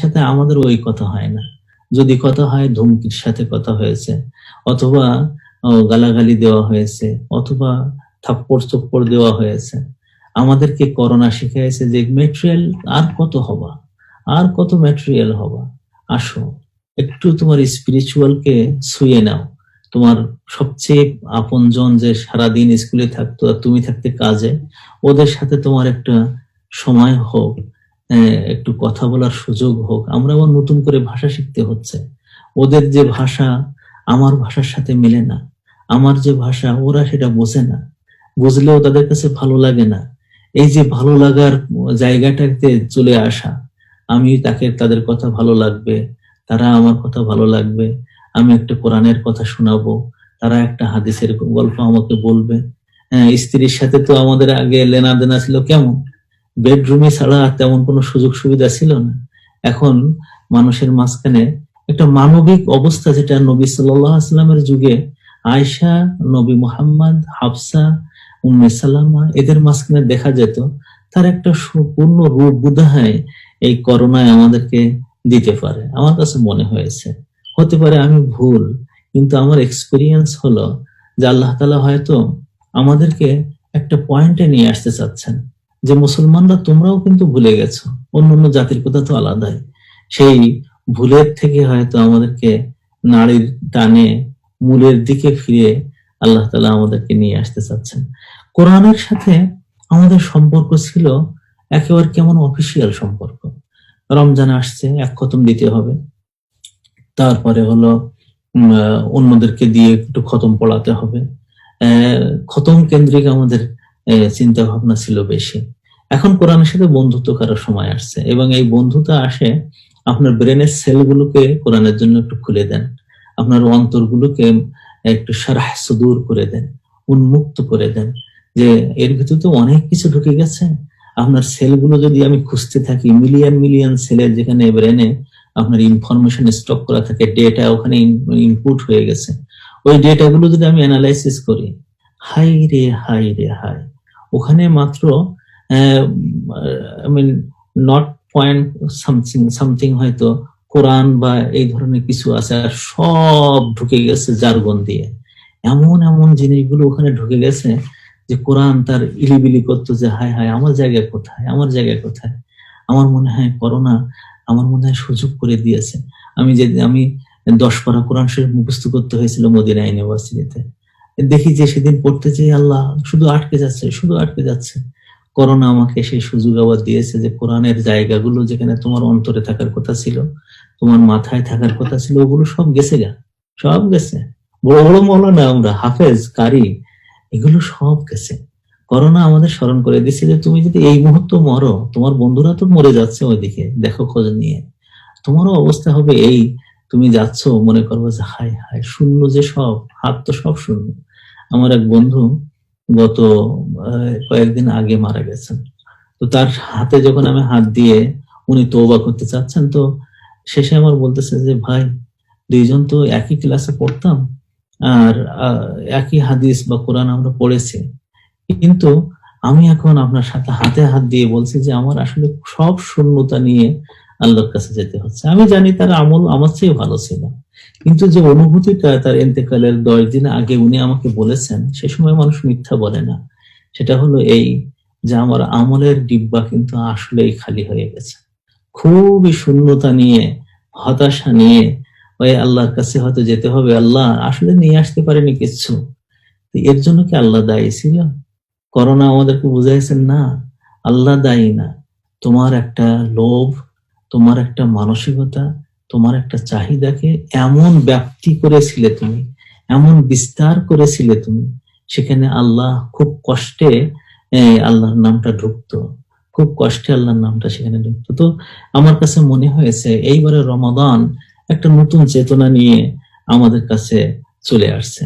সাথে আমাদের ওই কথা হয় না। যদি কথা হয়, ধুমকির সাথে কথা হয়েছে, অথবা গালাগালি দেওয়া হয়েছে, অথবা থাপ্পড় চপ্পড় দেওয়া হয়েছে। আমাদেরকে করোনা শিখাইছে যে মেটেরিয়াল আর কত হবা? আর কত ম্যাটেরিয়াল হবা? আসো, একটু তোমার স্পিরিচুয়ালকে ছুঁয়ে নাও। তোমার সবচেয়ে আপনজন যে সারাদিন স্কুলে থাকতো আর তুমি থাকতে কাজে, ওদের সাথে তোমার একটা সময় হোক। একটু কথা বলার সুযোগ হোক। আমরা আবার নতুন করে ভাষা শিখতে হচ্ছে। ওদের যে ভাষা, আমার ভাষার সাথে মেলে না। আমার যে ভাষা, ওরা সেটা বোঝে না। বুঝলেও তাদের কাছে ভালো লাগে না। এই যে ভালো লাগার জায়গাটাতে চলে আসা, আমি তাকে, তাদের কথা ভালো লাগবে, তারা আমার কথা ভালো লাগবে, আমি একটা কোরআনের কথা শোনাবো, তারা একটা হাদিসের গল্প আমাকে বলবে। হ্যাঁ স্ত্রীর সাথে তো আমাদের আগে লেনা দেনা ছিল কেমন? বেডরুমে ছাড়া তেমন কোনো সুযোগ সুবিধা ছিল না। এখন মানুষের মাঝখানে একটা মানবিক অবস্থা যেটা নবী সাল্লামের যুগে আয়সা নবী মোহাম্মদ, হাফসা, উম্মে এদের মাঝখানে দেখা যেত। তার একটা সম্পূর্ণ রূপ বোধহয় এই করোনায় আমাদেরকে দিতে পারে, আমার কাছে মনে হয়েছে। হতে পারে আমি ভুল, কিন্তু আমার এক্সপিরিয়েন্স হলো যে আল্লাহ তালা হয়তো আমাদেরকে একটা পয়েন্টে নিয়ে আসতে চাচ্ছেন। যে মুসলমানরা তোমরাও কিন্তু ভুলে গেছো। অন্য অন্য জাতির কথা তো আলাদাই। সেই ভুলের থেকে হয়তো আমাদেরকে নারীর টানে মূলের দিকে ফিরে আল্লাহ তালা আমাদেরকে নিয়ে আসতে চাচ্ছেন। কোরআনের সাথে আমাদের সম্পর্ক ছিল একেবারে কেমন অফিসিয়াল সম্পর্ক। রমজান আসছে, এক খতম দিতে হবে। তারপরে হলো অন্যদেরকে দিয়ে একটু খতম পড়াতে হবে। খতম কেন্দ্রিক আমাদের চিন্তা ভাবনা ছিল বেশি। এখন কোরআনের সাথে বন্ধুত্ব করার সময় আসছে এবং এই বন্ধুতা আসে আপনার ব্রেনের সেলগুলোকে কোরআনের জন্য একটু খুলে দেন। আপনার অন্তরগুলোকে একটু সারাহ সুদূর করে দেন, উন্মুক্ত করে দেন যে এর ভিতর তো অনেক কিছু ঢুকে গেছে। আপনার সেলগুলো যদি আমি খুঁজতে থাকি মিলিয়ন মিলিয়ন সেলের যেখানে ব্রেনে আপনার ইনফরমেশন স্টক করা থাকে ডেটা ওখানে ইনপুট হয়ে গেছে। ওই ডেটাগুলো যদি আমি অ্যানালাইসিস করি হাই রে হাই রে হাই ওখানে মাত্র I mean not point something something হয়তো কোরআন বা এই ধরনের কিছু আছে, আর সব ঢুকে গেছে জার্গন দিয়ে। এমন এমন জিনিসগুলো ওখানে ঢুকে গেছে যে কোরআন তার ইলিবিলি করতো যে, হায় হায়, আমার জায়গা কোথায়? আমার জায়গা কোথায়? আমার মনে হয় করোনা আমার মনে হয় সুযোগ করে দিয়েছে। আমি যে, আমি দশ পারা কোরআন শরীফ মুখস্থ করতে হয়েছিল মদিনা ইউনিভার্সিটিতে। দেখি যে সেদিন পড়তে যেয়ে আল্লাহ শুধু আটকে যাচ্ছে, শুধু আটকে যাচ্ছে। করোনা আমাকে সেই সুযোগ আবার দিয়েছে যে কোরআনের জায়গাগুলো যেখানে তোমার অন্তরে থাকার কথা ছিল, তোমার মাথায় থাকার কথা ছিল, ওগুলো সব গেছে গা, সব গেছে। বড় বড় মৌলানা আমরা, হাফেজ, কারি, এগুলো সব গেছে। করোনা আমাদের স্মরণ করে দিচ্ছে যে তুমি যদি এই মুহূর্তে মরো, তোমার বন্ধুরা তো মরে যাচ্ছে ওইদিকে, দেখো খোঁজ নিয়ে। তোমারও অবস্থা হবে এই, তুমি যাচ্ছ, মনে করব যে হায় হায়, শূন্য যে সব, হাত তো সব শূন্য। আমার এক বন্ধু গত কয়েকদিন আগে মারা গেছেন। তো তার হাতে যখন আমি হাত দিয়ে উনি তৌবা করতে চাচ্ছেন, তো শেষে আমার বলতেছে যে, ভাই, দুইজন তো একই ক্লাসে পড়তাম আর একই হাদিস বা কোরআন আমরা পড়েছি। কিন্তু আমি এখন আপনার সাথে হাতে হাত দিয়ে বলছি যে, আমার আসলে সব শূন্যতা নিয়ে আল্লাহর কাছে যেতে হচ্ছে। আমি জানি তার আমল আমার চেয়ে ভালো ছিল। কিন্তু যে অনুভূতিটা তার এতেকালের দশ দিন আগে উনি আমাকে বলেছেন, সে সময় মানুষ মিথ্যা বলে না। সেটা হলো এই যে আমার আমলের ডিব্বা কিন্তু আসলেই খালি হয়ে গেছে। খুবই শূন্যতা নিয়ে, হতাশা নিয়ে, ওই আল্লাহর কাছে হয়তো যেতে হবে, আল্লাহ আসলে নিয়ে আসতে পারেনি কিচ্ছু এর জন্য কি আল্লাহ দায়ী ছিল? করোনা আমাদেরকে বুঝাইছেন না, আল্লাহ দায়ী না। তোমার একটা লোভ তোমার একটা মানসিকতা, তোমার একটা চাহিদাকে এমন ব্যাপ্তি করেছিলে তুমি, এমন বিস্তার করেছিলে তুমি, সেখানে আল্লাহ খুব কষ্টে আল্লাহর নামটা ঢুকতো। খুব কষ্টে আল্লাহর নামটা সেখানে ঢুকতো। তো আমার কাছে মনে হয়েছে এইবারে রমাদান একটা নতুন চেতনা নিয়ে আমাদের কাছে চলে আসছে।